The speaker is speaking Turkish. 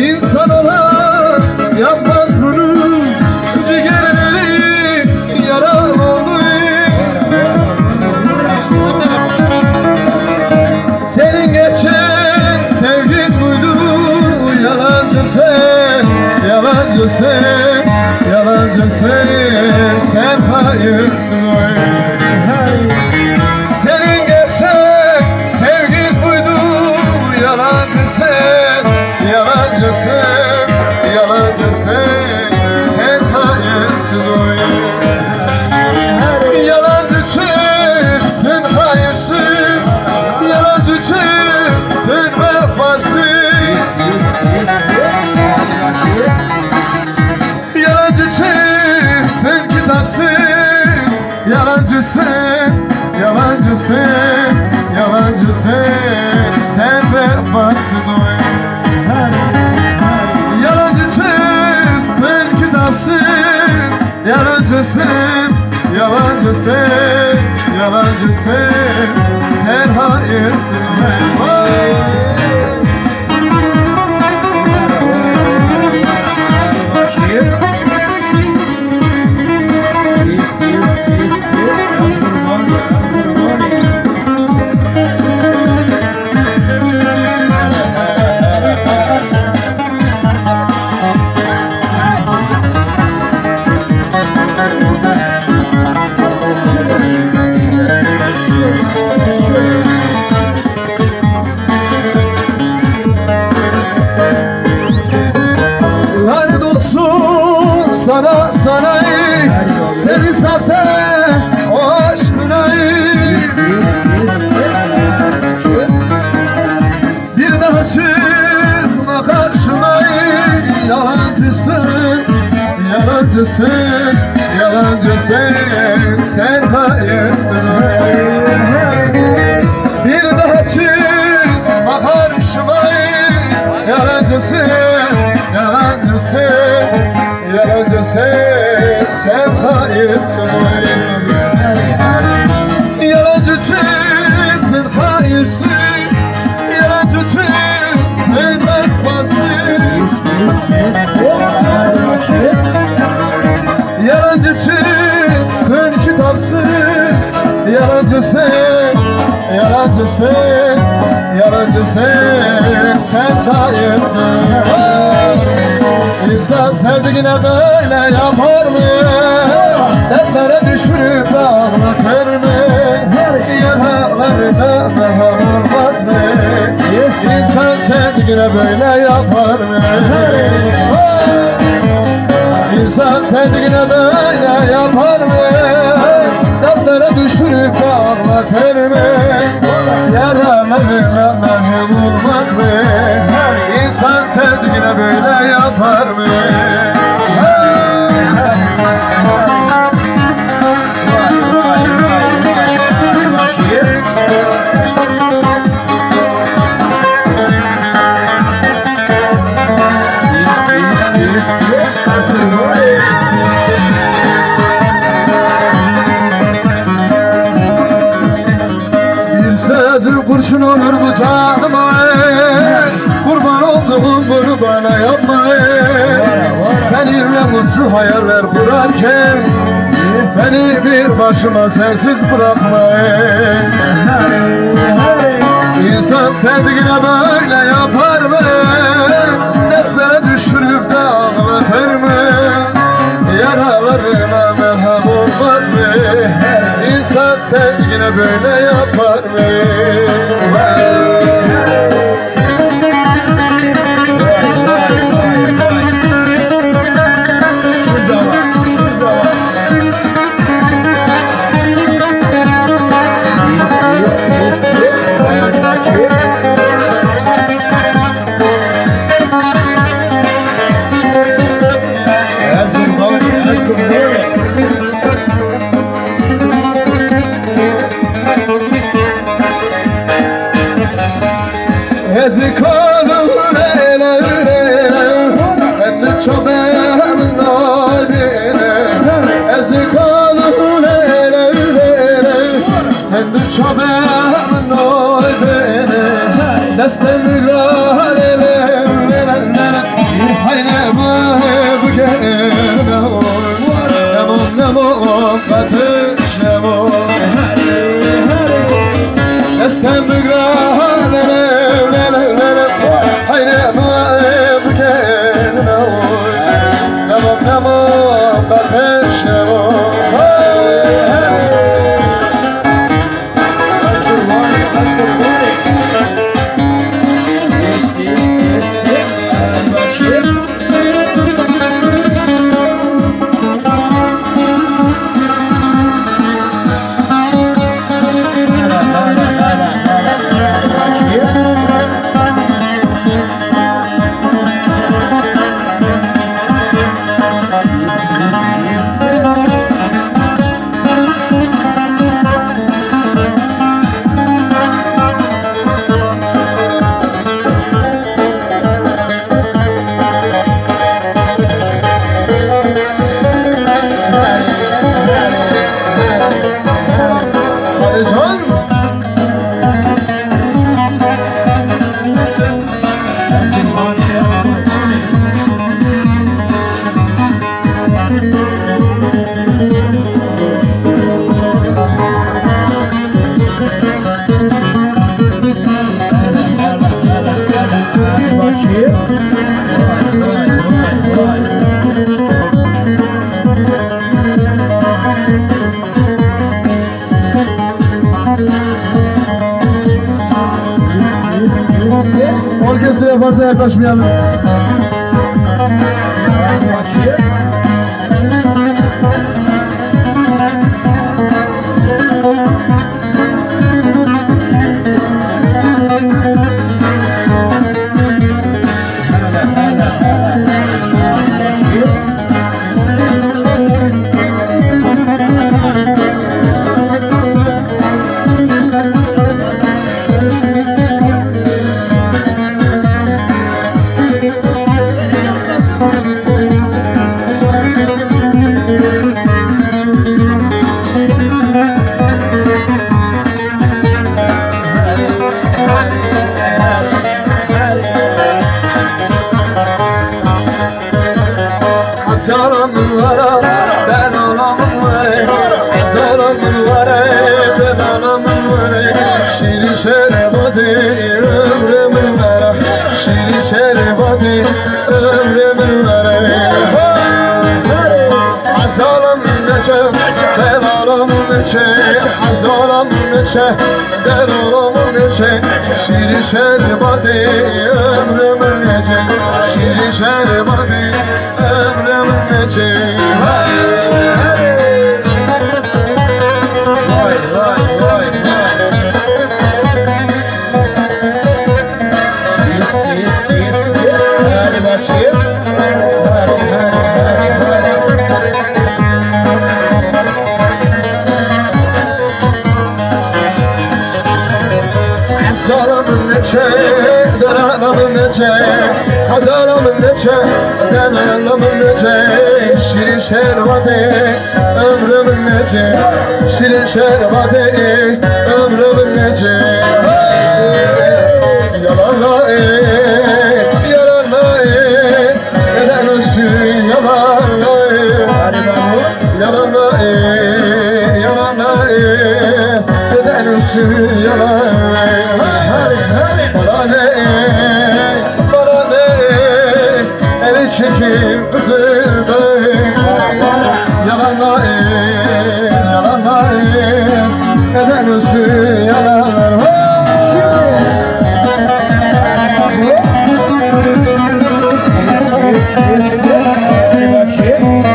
İnsan olan yapmaz bunu. Ciğerleri yara oldu Senin gerçek sevgin buydu. Yalancı sen, yalancı sen Yalancı sen, sen hayırsın oy yalancısın Yalancısın, sen vefasız oy Yalancı çıktın kitapsız Yalancısın, yalancısın Yalancısın, sen hayırsın Vay! Sana sana ey, Seni zaten o aşkına ey. Bir daha çıkma karşıma ey. Yalancısın, yalancısın, yalancısın Sen hayırsın. Bir daha çıkma karşıma ey. Yalancısın, yalancısın, yalancısın Sen hayırsın ey. Yalancı çıktın hayırsız Yalancı çıktın vefasız Yalancı çıktın kitapsız. Yalancısın, yalancısın Yalancısın, sen İnsan sevdiğine böyle yapar mı? Dertlere düşürüp de ağlatır mı? Yaralarına merham olmaz mı? İnsan sevdiğine böyle yapar mı? İnsan sevdiğine böyle yapar mı? Dertlere düşürüp de ağlatır mı? Yaralarına merhem olmaz mı? İnsan sevdiğine böyle yapar mı? Kurşun olur ey? Kurban olduğum bunu bana yapma. Seninle mutlu hayaller kurarken Beni bir başıma sensiz bırakma. İnsan sevdiğine böyle yapar mı? Dertlere düşürüp de ağlatır mı? Yaralarına merhem olmaz mı? İnsan sevdiğine böyle yapar mı? Woo! Józef Ośmiany. Var ben alamın var Azalamın var ben alamın var Şirin şerbati ömrümün var Şirin şerbati ömrümün var Azalam neçe ben alam neçe. Azalam neçe ben alam neçe. Şirin şerbati ömrümün neçe. Şirin şerbati neçe Vay vay vay vay. Siyit siyit siyit siyit. Hadi bakayım. Hadi hadi hadi hadi. Azalamın neçe, delalamın neçe Kazalamın neçe, delalamın neçe Şirin şerbati, ömrümün neçe Şirin şerbati, ömrümün neçe hadi.